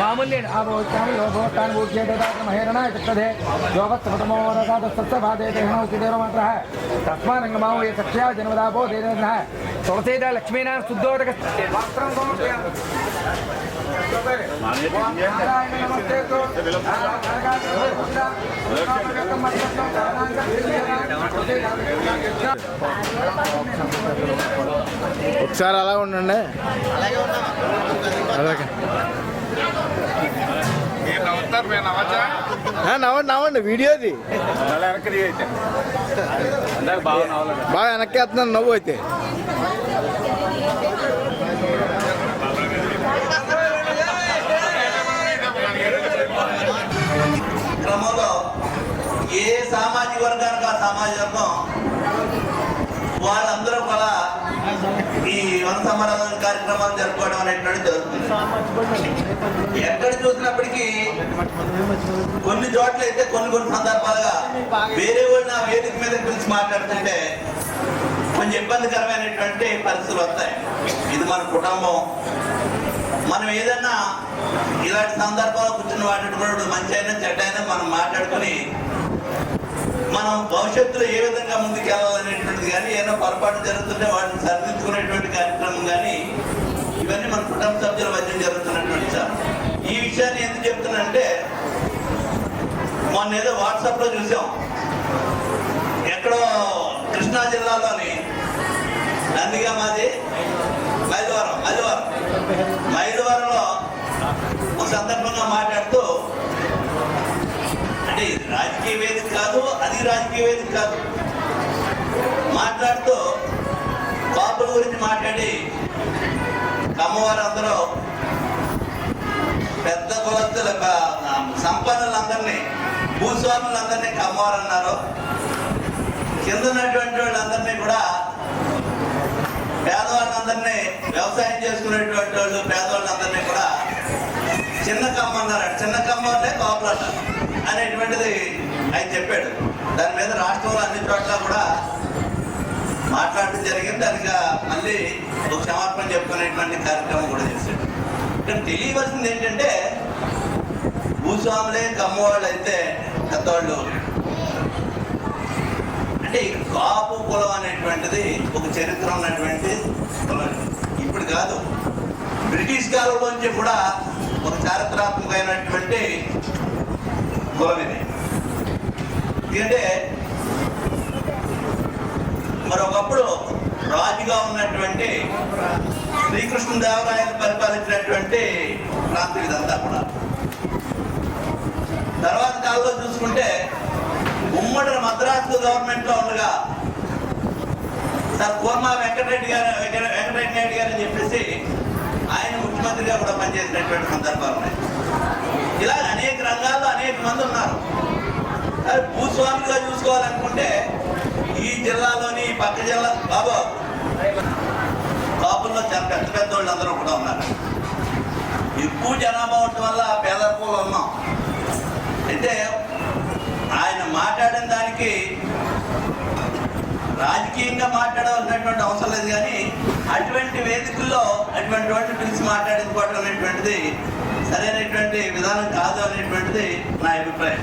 మామూలు ఆభోత్యాన్ని లోభోత్తాన్ని భూజ్యేదాత్మ హేరణ చిత్తదే యోగత్సమతమో రథాదస్తస్సభాదే దేహనౌసిదేవ మంత్రः తస్మానంగమావు ఏ సఖ్యా జన్మదాపో దేదనः తులసీద లక్ష్మీనారాయణ శుద్ధోదక వస్త్రం సమర్పయామి నారాయణ నమస్తే ఒకసారి అలా ఉండండి. అలాగే. నవ్వండి నవ్వండి వీడియోది. బాగా వెనక్కి వేస్తున్నాను నవ్వు అయితే. క్రమంలో ఏ సామాజిక వర్గానికి ఆ సామాజిక వర్గం వాళ్ళందరూ కూడా ఈ వన సమారాధన కార్యక్రమాలు జరుపుకోవడం అనేటువంటి జరుగుతుంది. ఎక్కడ చూసినప్పటికీ కొన్ని చోట్ల అయితే కొన్ని కొన్ని సందర్భాలుగా వేరే వాళ్ళు నా వేదిక మీద పిలిచి మాట్లాడుతుంటే కొంచెం ఇబ్బందికరమైనటువంటి పరిస్థితులు వస్తాయి. ఇది మన కుటుంబం. మనం ఏదన్నా ఇలాంటి సందర్భాలు కూర్చుని మాట్లాడుకున్నప్పుడు మంచి అయినా చెడ్డ అయినా మనం మాట్లాడుకొని మనం భవిష్యత్తులో ఏ విధంగా జరుగుతుంది కానీ ఏదైనా పొరపాటు జరుగుతుంటే వాటిని సరిదిద్దుకునేటువంటి కార్యక్రమం కానీ ఇవన్నీ మన కుటుంబ సభ్యుల మధ్య జరుగుతున్నటువంటి సార్. ఈ విషయాన్ని ఎందుకు చెప్తున్నానంటే మొన్న ఏదో వాట్సాప్లో చూసాం. ఎక్కడో కృష్ణా జిల్లాలోని నందిగా మాది మైలవరం మైలవరం. మైలవరంలో ఒక సందర్భంగా మాట్లాడుతూ అంటే ఇది రాజకీయ వేదిక కాదు అది రాజకీయ వేదిక కాదు. మాట్లాడుతూ బాపుల గురించి మాట్లాడి కమ్మవారు అందరూ పెద్ద కులస్తుల సంపన్నులందరినీ భూస్వాములందరినీ కమ్మవారు అన్నారు కింద ఉన్నటువంటి వాళ్ళందరినీ కూడా పేదవాళ్ళందరినీ వ్యవసాయం చేసుకునేటువంటి వాళ్ళు పేదవాళ్ళందరినీ కూడా చిన్న కమ్మ అన్నారు చిన్న కమ్మ అంటే కోపలట అనేటువంటిది ఆయన చెప్పాడు. దాని మీద రాష్ట్రంలో అన్ని చోట్ల కూడా మాట్లాడడం జరిగింది. దానిగా మళ్ళీ ఒక క్షమాపణ చెప్పుకునేటువంటి కార్యక్రమం కూడా చేశాడు. ఇక్కడ తెలియవలసింది ఏంటంటే భూస్వాములే కమ్మవాళ్ళు అయితే పెద్దవాళ్ళు. అంటే కాపు కులం అనేటువంటిది ఒక చరిత్ర ఉన్నటువంటి కులం. ఇప్పుడు కాదు. బ్రిటిష్ కాలంలోంచి కూడా ఒక చారిత్రాత్మకమైనటువంటి కులం ఇది. ఎందుకంటే మరొకప్పుడు రాజుగా ఉన్నటువంటి శ్రీకృష్ణదేవరాయలు పరిపాలించినటువంటి ప్రాంతం ఇదంతా కూడా. తర్వాత కాలంలో చూసుకుంటే ఉమ్మడి మద్రాసు గవర్నమెంట్లో ఉండగా సార్ కోర్మా వెంకటరెడ్డి గారు వెంకట- వెంకటరెడ్డి నాయుడు గారు అని చెప్పేసి ఆయన ముఖ్యమంత్రిగా కూడా పనిచేసినటువంటి సందర్భాలు ఉన్నాయి. ఇలా అనేక రంగాల్లో అనేక మంది ఉన్నారు. భూస్వామిగా చూసుకోవాలనుకుంటే ఈ జిల్లాలోని పక్క జిల్లా బాబు. కాపుల్లో చాలా పెద్ద పెద్ద వాళ్ళు అందరూ కూడా ఉన్నారు. ఎక్కువ జనాభా ఉండటం వల్ల పేదరికంలో ఉన్నాం. అయితే ఆయన మాట్లాడిన దానికి రాజకీయంగా మాట్లాడవలసినటువంటి అవసరం లేదు కానీ అటువంటి వేదికల్లో అటువంటి వాటిని పిలిచి మాట్లాడించుకోవడం అనేటువంటిది సరైనటువంటి విధానం కాదు అనేటువంటిది నా అభిప్రాయం.